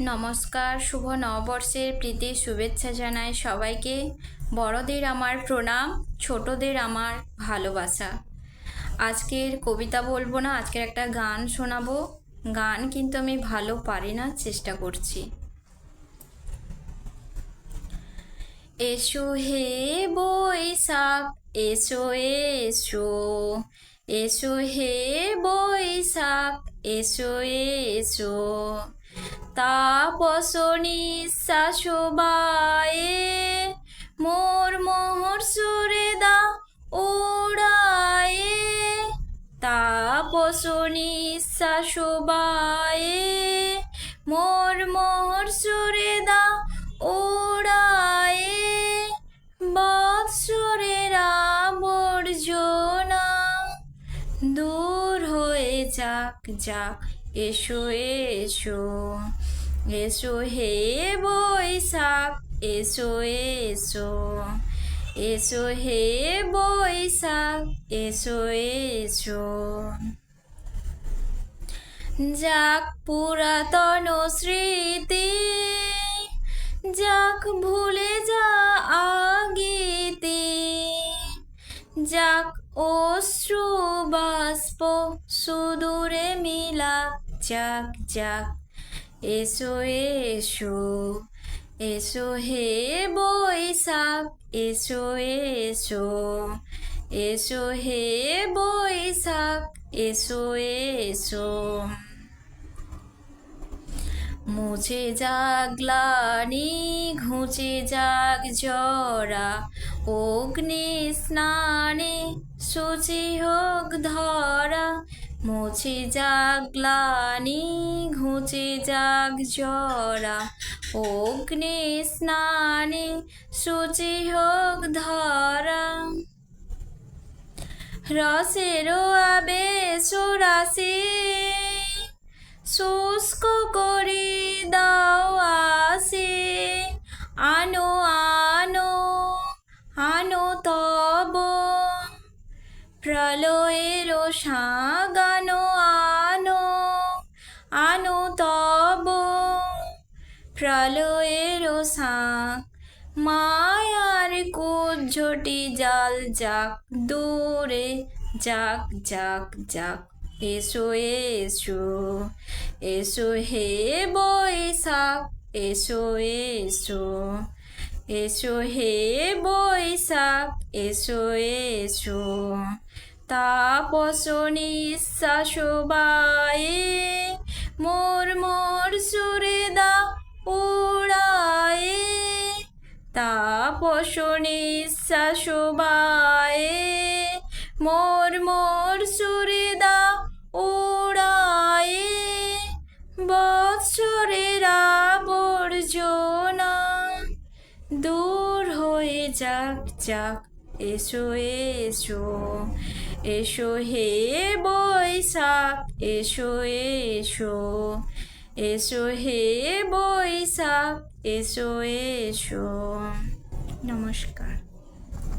নমস্কার, শুভ নববর্ষের প্রীতি, শুভেচ্ছা জানাই সবাইকে। বড়দের আমার প্রণাম, ছোটদের আমার ভালোবাসা। আজকের কবিতা বলব না, আজকের একটা গান শোনাবো। গান কিন্তু আমি ভালো পারি না, চেষ্টা করছি। এসো হে বৈশাখ, এসো এসো। এসো হে বৈশাখ, এসো এসো। তাপসনি শাশোবায়ে, মোর মোহর সুরে দা ওড়ায়ে তাপসনি শাশোবায়ে, মোর মোহর সুরে দা ওড়ায়ে বৎসরের আবর্জনা দূর হয়ে যাক যাক, এসো এসো। এসো হে বৈশাখ, এসো এসো। এসো হে বৈশাখ, এসো এসো। যাক পুরাতন স্মৃতি, যাক ভুলে যা আগেতে, যাক অশ্রু বাষ্প সুদূরে মিলা, যাক যাক এসো এসো এসো হে বৈশাখ, এসো এসো এসো হে বৈশাখ, এসো এসো। মুছে যাক গ্লানি ঘুচে যাক জরা, অগ্নি স্নানে, সূচি হোক ধরা মুছে যাক গ্লানি, ঘুচে যাক জরা, অগ্নি স্নানে সূচি হোক ধরা। রসেরও আবেশ রাশি শুষ্ক করে দাও আসে। আনো আনো আনো তব, প্রলয়ের আনো আনো তব প্রলয়ের সাগ মায়ার কুজ্জটি জাল যাক, দূরে যাক যাক যাক। এসো এসো এসো হে বৈশাখ, এসো এসো এসো হে বৈশাখ, এসো এসো। তাপসনি শাশোবায়ে মোর মোর সুরে দা উড়ায়ে তাপসনি শাশোবায়ে মোর মোর সুরে দা উড়ায়ে, বৎসরের আবর্জনা দূর হয়ে যাক যাক, এসো এসো। এসো হে বৈশাখ এসো এসো। এসো হে বৈশাখ এসো এসো। নমস্কার।